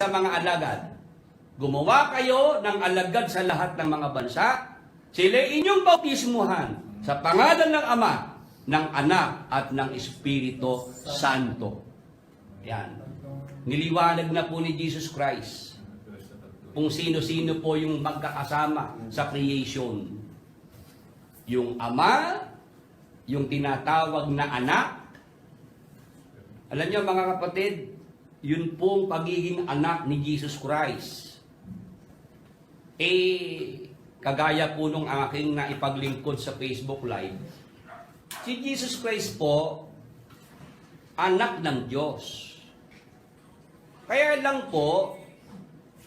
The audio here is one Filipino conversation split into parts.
sa mga alagad. Gumawa kayo ng alagad sa lahat ng mga bansa. Sila inyong bautismuhan sa pangalan ng Ama, ng Anak, at ng Espiritu Santo. Yan. Niliwanag na po ni Jesus Christ kung sino-sino po yung magkakasama sa creation. Yung Ama, yung tinatawag na anak. Alam niyo mga kapatid, yun pong pagiging anak ni Jesus Christ. Eh, kagaya po nung aking naipaglingkod sa Facebook Live, si Jesus Christ po, anak ng Diyos. Kaya lang po,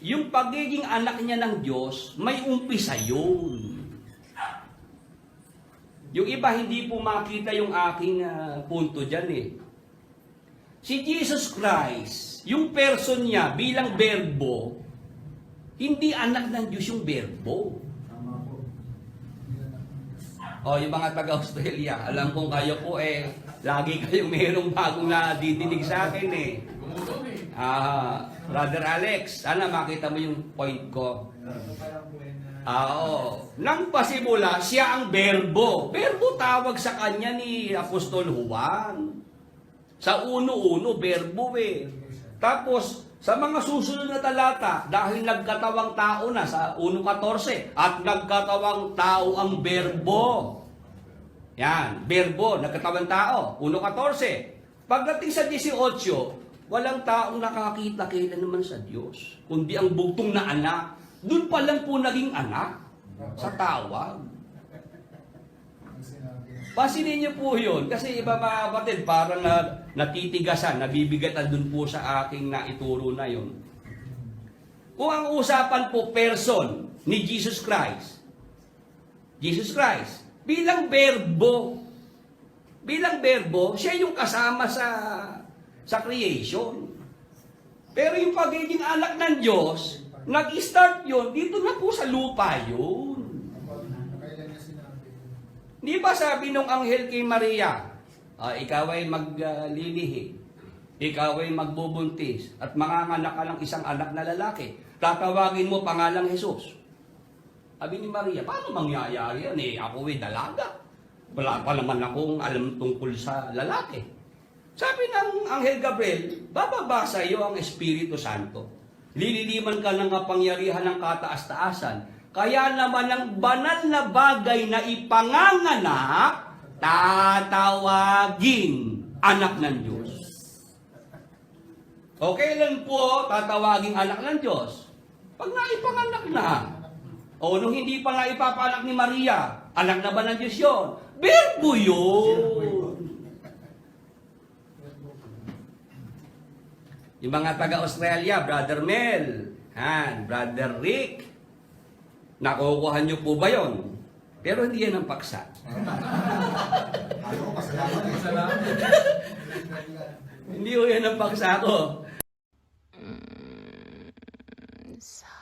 yung pagiging anak niya ng Diyos, may umpisa yun. Yung iba hindi po makita yung aking ah, punto dyan eh. Si Jesus Christ, yung person niya bilang berbo, hindi anak ng Diyos yung berbo. O, yung mga taga-Australia, alam kong kayo po eh, lagi kayong mayroong bagong nadidinig sa akin eh. Ah, Brother Alex, sana makita mo yung point ko. Ah, oo. Nang pasimula, siya ang berbo. Berbo tawag sa kanya ni Apostol Juan. Sa uno-uno, berbo eh. Tapos, sa mga susunod na talata, dahil nagkatawang tao na sa 1.14, at nagkatawang tao ang berbo. Yan, berbo, nagkatawang tao, 1.14. Pagdating sa 18, walang taong nakakita kailan naman sa Diyos, kundi ang bugtong na anak. Doon pa lang po naging anak sa tawag. Pasinin niyo po yun. Kasi iba mga kapatid, parang na, natitigasan, nabibigatan dun po sa aking naituro na yun. Kung ang usapan po person ni Jesus Christ, Jesus Christ, bilang berbo, bilang berbo, siya yung kasama sa sa creation. Pero yung pagiging anak ng Diyos, nag-start yun, dito na po sa lupa yun. Di ba sabi nung anghel kay Maria, ah, ikaw ay maglilihi, ikaw ay magbubuntis, at manganganak ka ng isang anak na lalaki. Tatawagin mo pangalang Jesus. Sabi ni Maria, paano mangyayari yan? Eh, ako ay dalaga. Wala pa naman akong alam tungkol sa lalaki. Sabi ng Anghel Gabriel, bababa sa iyo ang Espiritu Santo. Lililiman ka ng kapangyarihan ng kataas-taasan. Kaya naman ang banal na bagay na ipanganganak, tatawagin anak ng Diyos. O kailan po tatawagin anak ng Diyos? Pag naipanganak na. O nung hindi pa nga ipapanak ni Maria, anak na ba ng Diyos yun? Berbo yun. Yung mga taga-Australia, Brother Mel, han, Brother Rick, nakukuha niyo po ba yon? Pero hindi yan ang paksa. Hindi ko yan ang paksa ko. sa